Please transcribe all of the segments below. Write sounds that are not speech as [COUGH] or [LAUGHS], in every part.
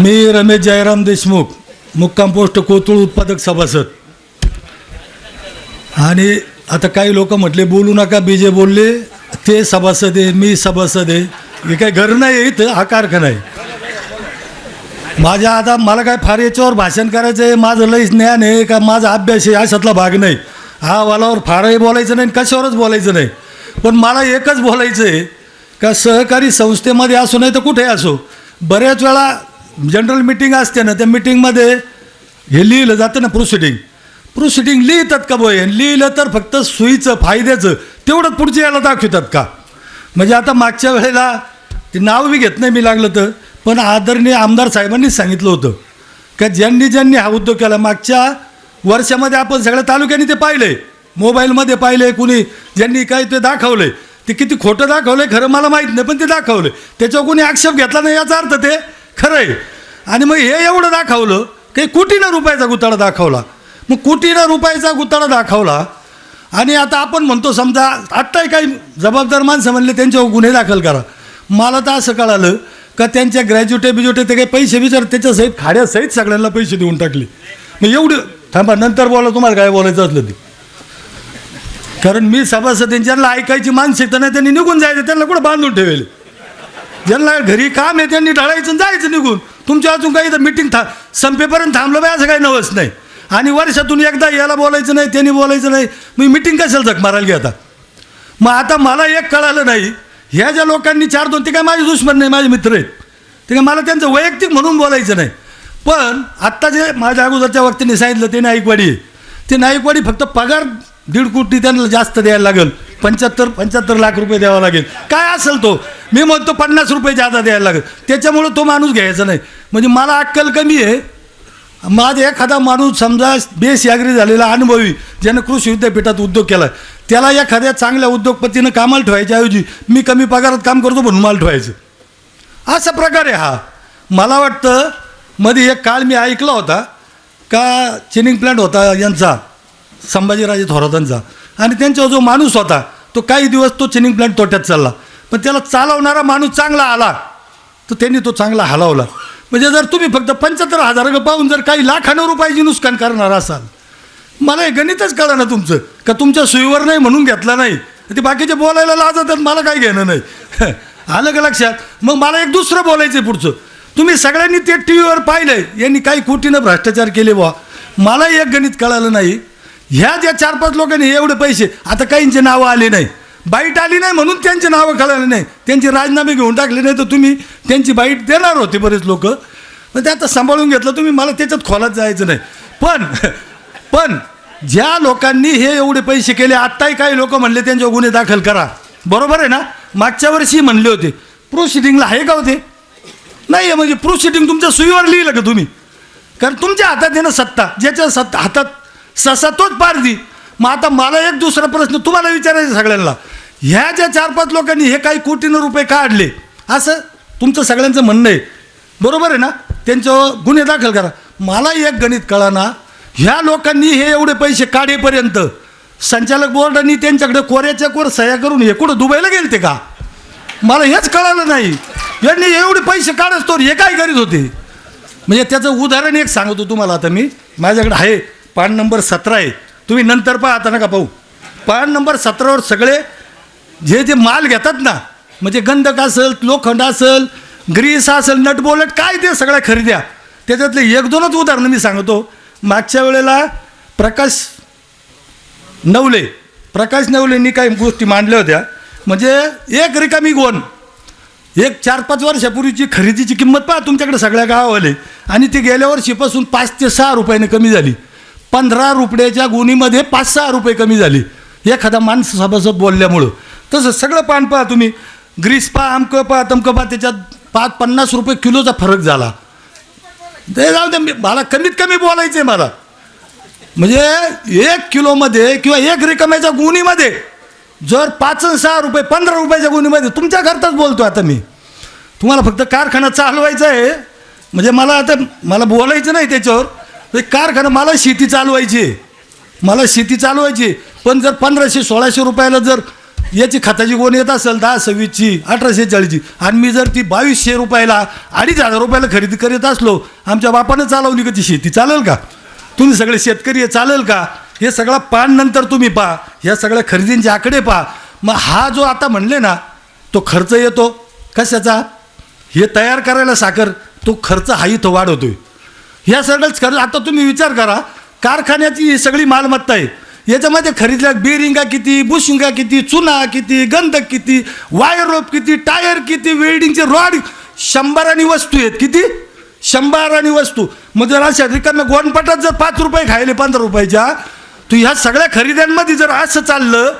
मी रमेश जयराम देशमुख मुक्काम पोस्ट कोतुळ उत्पादक सभासद. आणि आता काही लोक म्हटले बोलू नका बीजे बोलले ते सभासद आहे मी सभासद आहे. हे काही घर नाही इथं हा कारखाना आहे. माझ्या आता मला काय फार याच्यावर भाषण करायचं आहे माझं लय ज्ञान आहे का माझा अभ्यास आहे अशातला भाग नाही. हा वालावर फारही बोलायचं नाही आणि कशावरच बोलायचं नाही. पण मला एकच बोलायचं आहे का सहकारी संस्थेमध्ये असो नाही तर कुठेही असो बऱ्याच वेळा जनरल मिटिंग असते ना त्या मिटिंगमध्ये हे लिहिलं जातं ना प्रोसिडिंग प्रोसिडिंग लिहितात का बोय लिहिलं तर फक्त सुईचं फायद्याचं तेवढंच पुढच्या याला दाखवतात का? म्हणजे आता मागच्या वेळेला ते नाव बी घेत नाही मी लागलं तर पण आदरणीय आमदार साहेबांनीच सांगितलं होतं. का ज्यांनी ज्यांनी हा उद्योग केला मागच्या वर्षामध्ये आपण सगळ्या तालुक्यांनी ते पाहिले. मोबाईलमध्ये पाहिले कुणी ज्यांनी काय ते दाखवले. ते किती खोटं दाखवलं खरं मला माहीत नाही पण ते दाखवलं. त्याच्यावर कोणी आक्षेप घेतला नाही याचा अर्थ ते. खरं आहे आणि मग हे एवढं दाखवलं काही कोटीनं रुपयाचा गुताडा दाखवला. मग कोटीनं रुपयाचा गुताडा दाखवला. आणि आता आपण म्हणतो समजा आत्ताही काही जबाबदार माणसं म्हणले त्यांच्यावर गुन्हे दाखल करा. मला तर असं कळालं का त्यांच्या ग्रॅज्युएटे बिज्युटे ते काही पैसे विचार त्याच्यासहित खाड्यासहित सगळ्यांना पैसे देऊन टाकले. मग एवढं थांबा नंतर बोला तुम्हाला काय बोलायचं असलं ते. कारण मी सभासद आहे, ऐकायची मानसिकता नाही त्यांनी निघून जायचं त्यांना कुठं बांधून ठेवेल? ज्यांना घरी काम आहे त्यांनी ढळायचं जायचं निघून. तुमच्या अजून काही इथं मिटिंग था संपेपर्यंत थांबलं बाय असं काही नवस नाही. आणि वर्षातून एकदा याला बोलायचं नाही त्यांनी बोलायचं नाही. मी मिटिंग कशाला झक मारायला घेता मग आता मला एक कळालं नाही ह्या ज्या लोकांनी चार दोन ते काय माझे दुश्मन नाही माझे मित्र आहेत. ते काय मला त्यांचं वैयक्तिक म्हणून बोलायचं नाही. पण आत्ता जे माझ्या अगोदरच्या वक्तीने सांगितलं ते नाईकवाडी ते नाईकवाडी फक्त पगार दीड कोटी त्यांना जास्त द्यायला लागेल. पंच्याहत्तर पंच्याहत्तर लाख रुपये द्यावा लागेल. काय असेल तो? मी म्हणतो पन्नास रुपये जादा द्यायला लागेल. त्याच्यामुळं तो माणूस घ्यायचा नाही. म्हणजे मला अक्कल कमी आहे. माझा एखादा माणूस समजा बेस यागरी झालेला अनुभवी ज्यानं कृषी विद्यापीठात उद्योग केला त्याला एखाद्या चांगल्या उद्योगपतीनं कामाला ठेवायच्या ऐवजी मी कमी पगारात काम करतो म्हणून मला ठेवायचं. असा प्रकार आहे हा. मला वाटतं मध्ये एक काळ मी ऐकला होता का चिनिंग प्लॅन्ट होता यांचा संभाजीराजे थोरातांचा. आणि त्यांचा जो माणूस होता तो काही दिवस तो चिनिंग प्लॅन्ट तोट्यात चालला. पण त्याला चालवणारा माणूस चांगला आला तर त्यांनी तो चांगला हलवला. म्हणजे जर तुम्ही फक्त पंच्याहत्तर हजार पाहून जर काही लाखानं रुपयाची नुकसान करणार असाल मला हे गणितच कळा ना तुमचं का तुमच्या सुईवर नाही म्हणून घेतला नाही. ते बाकीचे बोलायला लाजतात मला काही घेणं नाही. [LAUGHS] आलं का लक्षात? मग मला एक दुसरं बोलायचं आहे पुढचं. तुम्ही सगळ्यांनी ते टी व्हीवर पाहिलंय यांनी काही कोटीनं भ्रष्टाचार केले बुवा. मला एक गणित कळालं नाही. ह्या ज्या चार पाच लोकांनी एवढे पैसे आता काहींचे नावं आले नाही. बाईट आली नाही म्हणून त्यांचे नावं कळाले नाही. त्यांचे राजीनामे घेऊन टाकले नाही तर तुम्ही त्यांची बाईट देणार होते बरेच लोक. पण ते आता सांभाळून घेतलं तुम्ही मला त्याच्यात खोलात जायचं नाही. पण पण ज्या लोकांनी हे एवढे पैसे केले आत्ताही काही लोक म्हणले त्यांच्यावर गुन्हे दाखल करा. बरोबर आहे ना? मागच्या वर्षी म्हणले होते प्रोसिडिंगला आहे का होते? नाही आहे म्हणजे प्रोसिडिंग तुमच्या सुईवर लिहिलं का तुम्ही? कारण तुमच्या हातात आहे ना सत्ता. ज्याच्या सत्ता हातात ससा तोच पारधी. मग आता मला एक दुसरा प्रश्न तुम्हाला विचारायचा सगळ्यांना. ह्या ज्या चार पाच लोकांनी हे काही कोटीनं रुपये काढले असं तुमचं सगळ्यांचं म्हणणं आहे. बरोबर आहे ना? त्यांच्यावर गुन्हे दाखल करा. मला एक गणित कळा ना ह्या लोकांनी हे एवढे पैसे काढेपर्यंत संचालक बोर्डांनी त्यांच्याकडे कोऱ्याच्या कोर सह्या करून हे कुठं दुबईला गेलते का? मला हेच कळालं नाही. यांनी एवढे पैसे काढत तो हे काय करीत होते? म्हणजे त्याचं उदाहरण एक सांगतो तुम्हाला आता मी. माझ्याकडे आहे पान नंबर सतरा आहे. तुम्ही नंतर पहा आता नका पाहू. पान नंबर सतरावर सगळे जे जे माल घेतात ना म्हणजे गंधक असेल लोखंड असेल ग्रीस असेल नट बोलट काय ते सगळ्या खरेद्या त्याच्यातले एक दोनच उदाहरणं मी सांगतो. मागच्या वेळेला प्रकाश नवले प्रकाश नवलेंनी काही गोष्टी मांडल्या होत्या. म्हणजे एक रिकामी गोन एक चार पाच वर्षापूर्वीची खरेदीची किंमत पहा तुमच्याकडे सगळ्या गावाले आणि ती गेल्या वर्षीपासून पाच ते सहा रुपयाने कमी झाली. पंधरा रुपयाच्या गुणीमध्ये पाच सहा रुपये कमी झाली. एखादा माणसं सभासद बोलल्यामुळं. तसं सगळं पान पहा तुम्ही. ग्रीस पहा अमकं पहा तमकं पहा त्याच्यात पाच पन्नास रुपये किलोचा फरक झाला. ते जाऊ दे मी- मला कमीत कमी बोलायचं आहे मला. म्हणजे एक किलोमध्ये किंवा एक रिकमेच्या गुणीमध्ये जर पाच सहा रुपये पंधरा रुपयाच्या गुणीमध्ये तुमच्या करताच बोलतो आता मी. तुम्हाला फक्त कारखाना चालवायचा आहे. म्हणजे मला आता मला बोलायचं नाही त्याच्यावर. ते कारखाना मला शेती चालवायची. आहे मला शेती चालवायची. आहे. पण जर पंधराशे सोळाशे रुपयाला जर याची खताची गोण येत असेल दहा सव्वीसची अठराशे चाळीसची आणि मी जर ती बावीसशे रुपयाला अडीच हजार रुपयाला खरेदी करीत असलो आमच्या बापानं चालवली का ती शेती? चालेल का? तुम्ही सगळे शेतकरी चालेल का? हे सगळं पान नंतर तुम्ही पहा ह्या सगळ्या खरेदींचे आकडे पहा मग हा जो आता म्हणले ना तो खर्च येतो. कशाचा? हे तयार करायला साखर तो खर्च हा इथं वाढवतोय. ह्या सगळंच खरं आता तुम्ही विचार करा कारखान्याची ही सगळी मालमत्ता आहे. याच्यामध्ये खरीदल्या बेरिंगा किती बुशिंगा किती चुना किती गंधक किती वायर रोप किती टायर किती वेल्डिंगचे रॉड शंभरानी वस्तू आहेत. किती? शंभरानी वस्तू. मग जर अशा रिकाम्या गोणपटात जर पाच रुपये खायले पंधरा रुपयाच्या तर ह्या सगळ्या खरेद्यांमध्ये जर असं चाललं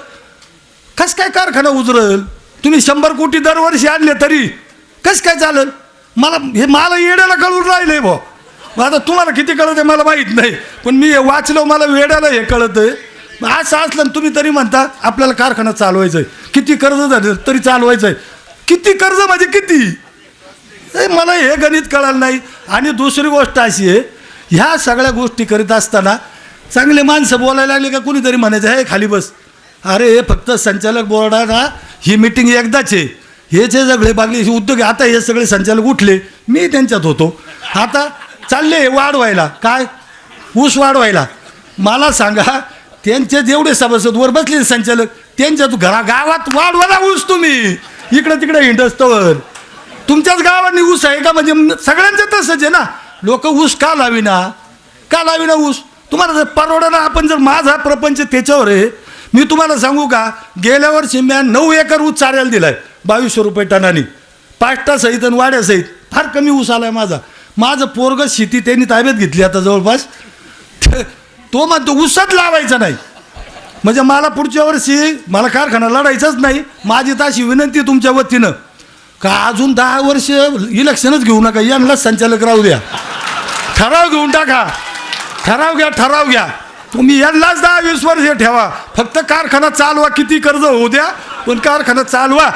कस काय कारखाना उजरल? तुम्ही शंभर कोटी दरवर्षी आणले तरी कस काय चालेल? मला हे मला येण्याला कळून राहिले भाऊ. मग आता तुम्हाला किती कळत आहे मला माहीत नाही. पण मी हे वाचलं मला वेड्याला हे कळत आहे असं असलं तुम्ही तरी म्हणता आपल्याला कारखाना चालवायचा आहे किती कर्ज झालं तरी चालवायचं आहे किती कर्ज म्हणजे किती? ए, मला हे गणित कळालं नाही. आणि दुसरी गोष्ट अशी आहे ह्या सगळ्या गोष्टी करीत असताना चांगले माणसं बोलायला लागले का कुणीतरी म्हणायचं हे खाली बस. अरे हे फक्त संचालक बोर्डाला ही मिटिंग एकदाच आहे. हे जे सगळे बागले हे उद्योग आता हे सगळे संचालक उठले. मी त्यांच्यात होतो. आता चालले वाढ व्हायला काय? ऊस वाढ व्हायला मला सांगा त्यांचे जेवढे सभासद वर बसले संचालक त्यांच्या घरा गावात वाढ वाढा ऊस तुम्ही. इकडं तिकडे हिंडस्तवर. तुमच्याच गावांनी ऊस आहे का? म्हणजे सगळ्यांचं तसंच आहे ना. लोक ऊस का लाविना? का लाविना ऊस? तुम्हाला जर परवडा आपण जर माझा प्रपंच त्याच्यावर आहे मी तुम्हाला सांगू का? गेल्या वर्षी मी नऊ एकर ऊस चाऱ्याला दिलाय बावीसशे रुपये टनानी. पाच पाष्टासहित आणि वाड्यासहित फार कमी ऊस आलाय माझा. माझं पोरग शेती त्यांनी ताब्यात घेतली आता जवळपास. [LAUGHS] तो म्हणतो ऊसच लावायचा नाही. म्हणजे मला पुढच्या वर्षी मला कारखाना लढायचाच नाही. माझी तर अशी विनंती तुमच्या वतीनं. का अजून दहा वर्ष इलेक्शनच घेऊ नका. यांना संचालक राहू द्या. ठराव घेऊन टाका. ठराव घ्या ठराव घ्या. तुम्ही यांनाच दहा वीस वर्ष ठेवा. फक्त कारखाना चालवा किती कर्ज होऊ द्या पण कारखाना चालवा.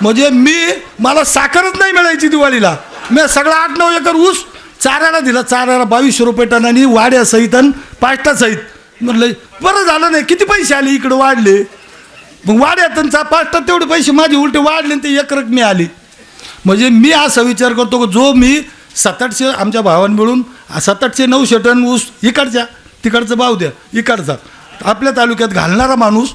म्हणजे मी मला साखरच नाही मिळायची दिवाळीला. मी सगळा आठ नऊ एकर ऊस चाऱ्याला दिला. चाऱ्याला बावीसशे रुपये टन आणि वाड्या वाड्यासहित आणि पाष्टासहित म्हणलं बरं झालं नाही किती पैसे आले इकडं वाढले? मग वाड्यातूनचा पाष्टात तेवढे पैसे माझे उलटे वाढले ते एक रकमी आली. म्हणजे मी असा विचार करतो की जो मी सात आठशे आमच्या भावान मिळून सात आठशे नऊशे टन ऊस इकडच्या तिकडचं भाव द्या इकडचा. आपल्या तालुक्यात घालणारा माणूस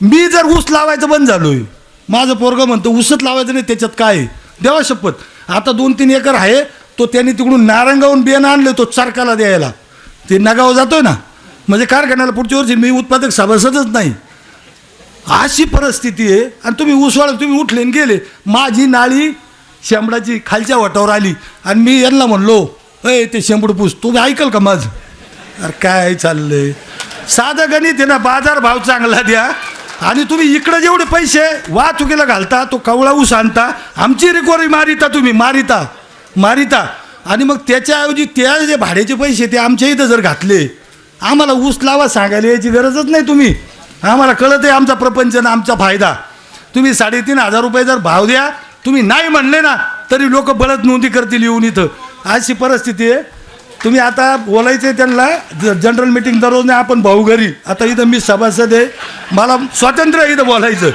मी जर ऊस लावायचं बंद झालो आहे माझं पोरगं म्हणतो ऊसच लावायचं नाही त्याच्यात काय आहे? देवा शपथ. आता दोन तीन एकर आहे तो त्यांनी तिकडून नारंगावून बियाणं आणलं तो चरकाला द्यायला. ते नगाव जातोय ना म्हणजे कारखान्याला पुढच्या वर्षी मी उत्पादक सभासदच नाही. अशी परिस्थिती आहे आणि तुम्ही उसवाळा तुम्ही उठले आणि गेले. माझी नाळी शेंबडाची खालच्या वाटावर आली आणि मी यांना म्हणलो अय ते शेंबड पूस तुम्ही ऐकल का माझं? अरे काय चाललंय? साधं गणित आहे ना बाजार भाव चांगला द्या. आणि तुम्ही इकडे जेवढे पैसे वाहतुकीला घालता तो कवळा ऊस आणता आमची रिकवरी मारिता तुम्ही मारिता मारिता. आणि मग त्याच्याऐवजी त्या जे भाड्याचे पैसे ते आमच्या इथं जर घातले आम्हाला ऊस लावा सांगायला यायची गरजच नाही तुम्ही. आम्हाला कळत आहे आमचा प्रपंच ना आमचा फायदा. तुम्ही साडेतीन हजार रुपये जर भाव द्या तुम्ही नाही म्हणले ना तरी लोक बळत नोंदी करतील येऊन इथं. अशी परिस्थिती आहे. तुम्ही आता बोलायचे त्यांना ज- जनरल मिटिंग दररोज नाही आपण भाऊ घरी. आता इथं मी सभासद आहे. मला स्वातंत्र्य इथं बोलायचं.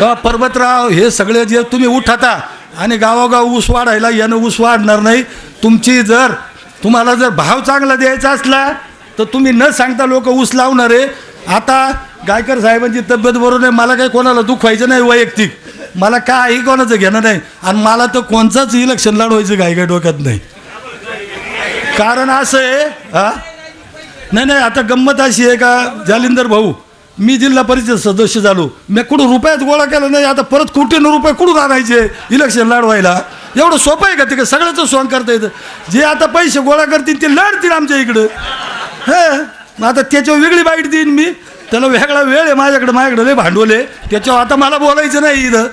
का पर्वतराव हे सगळे जे तुम्ही उठाता आणि गावोगाव ऊस वाढायला यानं ऊस वाढणार नाही तुमची जर तुम्हाला जर भाव चांगला द्यायचा असला तर तुम्ही न सांगता लोक ऊस लावणार. आहे आता गायकर साहेबांची तब्येत बरोबर नाही मला काही कोणाला दुखवायचं नाही वैयक्तिक. मला काही कोणाचं घेणं नाही. आणि मला तर कोणचंच इलेक्शन लढवायचं काही काही डोक्यात नाही. कारण असं आहे हा? नाही नाही आता गंमत अशी आहे का जालिंदर भाऊ मी जिल्हा परिषद सदस्य झालो. मी कुठं रुपयात गोळा केला नाही आता परत कोटीनं रुपये कुठून आणायचे इलेक्शन लढवायला? एवढं सोपं आहे का ते का सगळ्याचं सॉंग करता येतं. जे आता पैसे गोळा करतील ते लढतील आमच्या इकडं. हां? मग आता त्याच्यावर वेगळी बाईट देईन मी. त्याला वेगळा वेळ आहे माझ्याकडे माझ्याकडे लय भांडवल आहे. त्याच्यावर आता मला बोलायचं नाही इथं.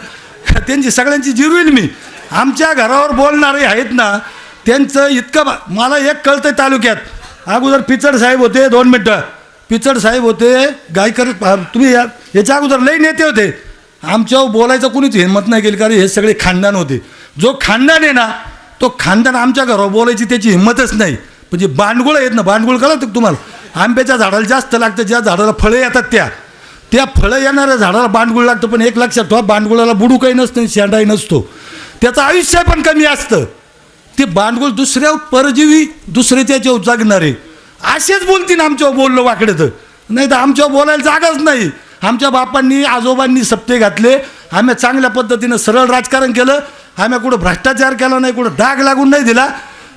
त्यांची सगळ्यांची जिरवील मी. आमच्या घरावर बोलणारे आहेत ना त्यांचं इतकं मला एक कळतंय तालुक्यात. अगोदर पिचड साहेब होते दोन मिनटं. पिचड साहेब होते गायकर तुम्ही या याच्या अगोदर लई नेते होते. आमच्यावर बोलायचं कुणीच हिंमत नाही केली कारण हे सगळे खानदान होते. जो खानदान आहे ना तो खानदान आमच्या घरावर बोलायची त्याची हिंमतच नाही. म्हणजे बांडगुळ आहेत ना बांडगुळ कळत तुम्हाला? आंब्याच्या झाडाला जास्त लागतं ज्या झाडाला फळे येतात त्या. त्या फळं येणाऱ्या झाडाला बांडगुळ लागतं पण एक लक्षात ठेवा बांडगुळाला बुडू काही नसतं आणि शेंडाही नसतो. त्याचं आयुष्य पण कमी असतं. ते बांडगुळ दुसऱ्या परजीवी दुसरे त्याच्यावर जगणारे. असेच बोलतील आमच्यावर बोललो वाकडे तर नाही तर आमच्यावर बोलायला जागाच नाही. आमच्या बापांनी आजोबांनी सप्ते घातले. आम्ही चांगल्या पद्धतीनं सरळ राजकारण केलं. आम्ही कुठं भ्रष्टाचार केला नाही कुठं डाग लागून नाही दिला.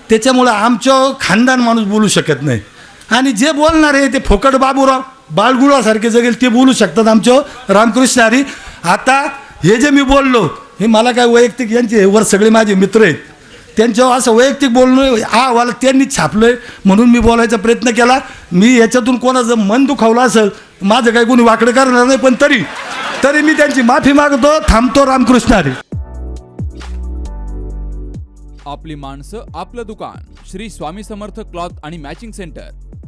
त्याच्यामुळं आमचं खानदान माणूस बोलू शकत नाही. आणि जे बोलणार आहे ते फोकट बाबूराव. बाळगुळासारखे जगेल ते बोलू शकतात आमचं रामकृष्ण हरी आता हे जे मी बोललो हे मला काय वैयक्तिक यांचे वर सगळे माझे मित्र आहेत. त्यांच्यावर असं वैयक्तिक बोलणं हा वाला त्यांनी छापलं म्हणून मी बोलायचा प्रयत्न केला. मी याच्यातून कोणाचं मन दुखावलं असेल माझं काही कोणी वाकडं करणार नाही पण तरी तरी मी त्यांची माफी मागतो. थांबतो रामकृष्ण हरी. आपली माणसं आपलं दुकान. श्री स्वामी समर्थ क्लॉथ आणि मॅचिंग सेंटर.